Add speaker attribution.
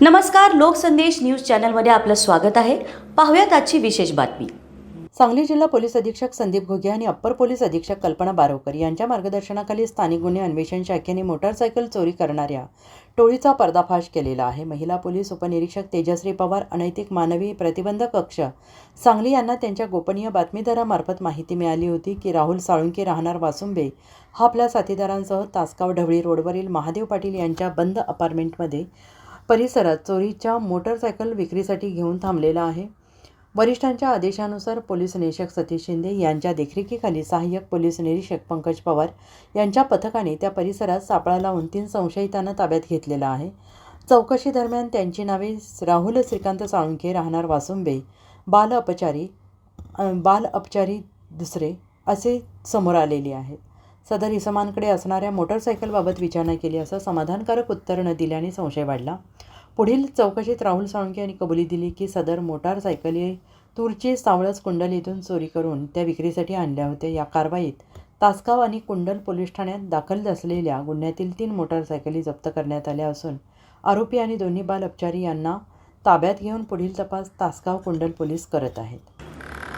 Speaker 1: नमस्कार लोकसंदेश न्यूज चॅनलमध्ये आपलं स्वागत आहे. पाहूयात आजची विशेष बातमी.
Speaker 2: सांगली जिल्हा पोलीस अधीक्षक संदीप घोगे आणि अप्पर पोलीस अधीक्षक कल्पना बारोकर यांच्या मार्गदर्शनाखाली स्थानिक गुन्हे अन्वेषण शाखेने मोटारसायकल चोरी करणाऱ्या टोळीचा पर्दाफाश केलेला आहे. महिला पोलीस उपनिरीक्षक तेजश्री पवार अनैतिक मानवी प्रतिबंध कक्ष सांगली यांना त्यांच्या गोपनीय बातमीदारामार्फत माहिती मिळाली होती की राहुल साळुंके राहणार वासुंबे हा आपल्या साथीदारांसह तासगाव ढवळी रोडवरील महादेव पाटील यांच्या बंद अपार्टमेंटमध्ये परिसरात चोरीच्या मोटरसायकल विक्रीसाठी घेऊन थांबलेला आहे. वरिष्ठांच्या आदेशानुसार पोलीस निरीक्षक सतीश शिंदे यांच्या देखरेखीखाली सहाय्यक पोलीस निरीक्षक पंकज पवार यांच्या पथकाने त्या परिसरात सापळा लावून तीन संशयितांना ताब्यात घेतलेला आहे. चौकशी दरम्यान त्यांची नावे राहुल श्रीकांत साळुंखे राहणार वासुंबे बाल अपचारी बाल अपचारी दुसरे असे समोर आलेले आहेत. सदर इसमांकडे असणाऱ्या मोटरसायकलबाबत विचारणा केली असं समाधानकारक उत्तर न दिल्याने संशय वाढला. पुढील चौकशीत राहुल साळुंके यांनी कबुली दिली की सदर मोटारसायकली तूरची सावळस कुंडल इथून चोरी करून त्या विक्रीसाठी आणल्या होत्या. या कारवाईत तासगाव आणि कुंडल पोलीस ठाण्यात दाखल असलेल्या गुन्ह्यातील तीन मोटारसायकली जप्त करण्यात आल्या असून आरोपी आणि दोन्ही बाल अपचारी यांना ताब्यात घेऊन पुढील तपास तासगाव कुंडल पोलीस करत आहेत.